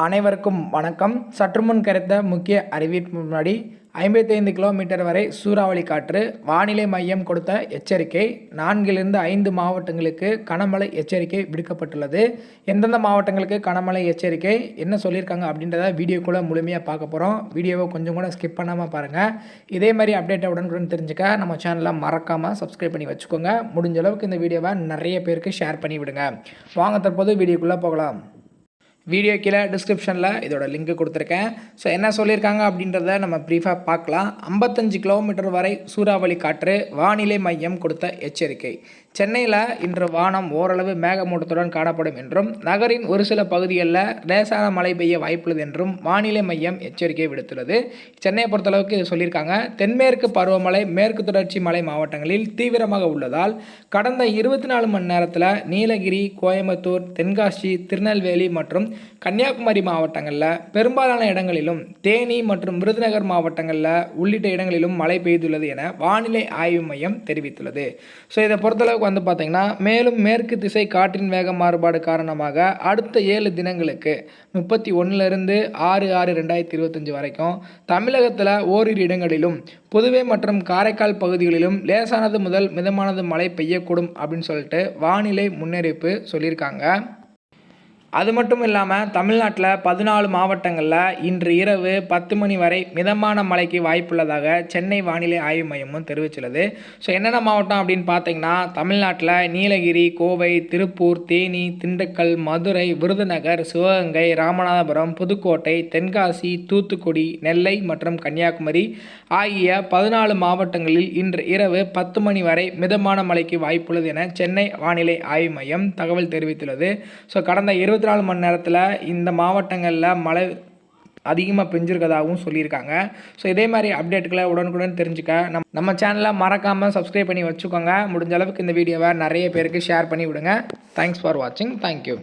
அனைவருக்கும் வணக்கம். சற்று முன் கிடைத்த முக்கிய அறிவிப்பு முன்னாடி ஐம்பத்தைந்து கிலோமீட்டர் வரை சூறாவளி காற்று வானிலை மையம் கொடுத்த எச்சரிக்கை நான்கிலிருந்து ஐந்து மாவட்டங்களுக்கு கனமழை எச்சரிக்கை விடுக்கப்பட்டுள்ளது. எந்தெந்த மாவட்டங்களுக்கு கனமழை எச்சரிக்கை என்ன சொல்லியிருக்காங்க அப்படின்றத வீடியோக்குள்ளே முழுமையாக பார்க்க போகிறோம் வீடியோவை கொஞ்சம் கூட ஸ்கிப் பண்ணாமல் பாருங்கள் இதே மாதிரி அப்டேட்டை உடனுக்குடன் தெரிஞ்சுக்க நம்ம சேனலை மறக்காமல் சப்ஸ்கிரைப் பண்ணி வச்சுக்கோங்க. முடிஞ்ச அளவுக்கு இந்த வீடியோவை நிறைய பேருக்கு ஷேர் பண்ணி விடுங்க வாங்க தற்போது வீடியோக்குள்ளே போகலாம். வீடியோ கீழே டிஸ்கிரிப்ஷனில் இதோட லிங்க் கொடுத்துருக்கேன். ஸோ என்ன சொல்லியிருக்காங்க அப்படின்றத நம்ம ப்ரீஃபாக பார்க்கலாம். ஐம்பத்தஞ்சு கிலோமீட்டர் வரை சூறாவளி காற்று வானிலை மையம் கொடுத்த எச்சரிக்கை. சென்னையில் இன்று வானம் ஓரளவு மேகமூட்டத்துடன் காணப்படும் என்றும் நகரின் ஒரு சில பகுதிகளில் லேசான மழை பெய்ய வாய்ப்புள்ளது என்றும் வானிலை மையம் எச்சரிக்கை விடுத்துள்ளது. சென்னையை பொறுத்தளவுக்கு இது சொல்லியிருக்காங்க. தென்மேற்கு பருவமழை மேற்கு தொடர்ச்சி மலை மாவட்டங்களில் தீவிரமாக உள்ளதால் கடந்த இருபத்தி நாலு மணி நேரத்தில் நீலகிரி கோயம்புத்தூர் தென்காசி திருநெல்வேலி மற்றும் கன்னியாகுமரி மாவட்டங்களில் பெரும்பாலான இடங்களிலும் தேனி மற்றும் விருதுநகர் மாவட்டங்களில் உள்ளிட்ட இடங்களிலும் மழை பெய்துள்ளது என வானிலை ஆய்வு மையம் தெரிவித்துள்ளது. ஸோ இதை பொறுத்தளவுக்கு வந்து பார்த்திங்கன்னா மேலும் மேற்கு திசை காற்றின் வேக மாறுபாடு காரணமாக அடுத்த ஏழு தினங்களுக்கு முப்பத்தி ஒன்றுலேருந்து ஆறு ஆறு ரெண்டாயிரத்தி இருபத்தஞ்சி வரைக்கும் தமிழகத்தில் ஓரிரு இடங்களிலும் புதுவை மற்றும் காரைக்கால் பகுதிகளிலும் லேசானது முதல் மிதமானது மழை பெய்யக்கூடும் அப்படின்னு சொல்லிட்டு வானிலை முன்னறிவிப்பு சொல்லியிருக்காங்க. அது மட்டும் இல்லாமல் தமிழ்நாட்டில் பதினாலு மாவட்டங்களில் இன்று இரவு பத்து மணி வரை மிதமான மழைக்கு வாய்ப்புள்ளதாக சென்னை வானிலை ஆய்வு மையமும் தெரிவித்துள்ளது. ஸோ என்னென்ன மாவட்டம் அப்படின்னு பார்த்தீங்கன்னா தமிழ்நாட்டில் நீலகிரி கோவை திருப்பூர் தேனி திண்டுக்கல் மதுரை விருதுநகர் சிவகங்கை ராமநாதபுரம் புதுக்கோட்டை தென்காசி தூத்துக்குடி நெல்லை மற்றும் கன்னியாகுமரி ஆகிய பதினாலு மாவட்டங்களில் இன்று இரவு பத்து மணி வரை மிதமான மழைக்கு வாய்ப்புள்ளது என சென்னை வானிலை ஆய்வு மையம் தகவல் தெரிவித்துள்ளது. ஸோ கடந்த இருபத்தி நாலு மணி நேரத்தில் இந்த மாவட்டங்களில் மழை அதிகமாக பெஞ்சிருக்கதாகவும் சொல்லியிருக்காங்க. ஸோ இதே மாதிரி அப்டேட்டுகளை உடனுக்குடன் தெரிஞ்சுக்க நம் நம்ம சேனலை மறக்காமல் சப்ஸ்கிரைப் பண்ணி வச்சுக்கோங்க. முடிஞ்ச அளவுக்கு இந்த வீடியோவை நிறைய பேருக்கு ஷேர் பண்ணி விடுங்க. தேங்க்ஸ் ஃபார் வாட்சிங் தேங்க்யூ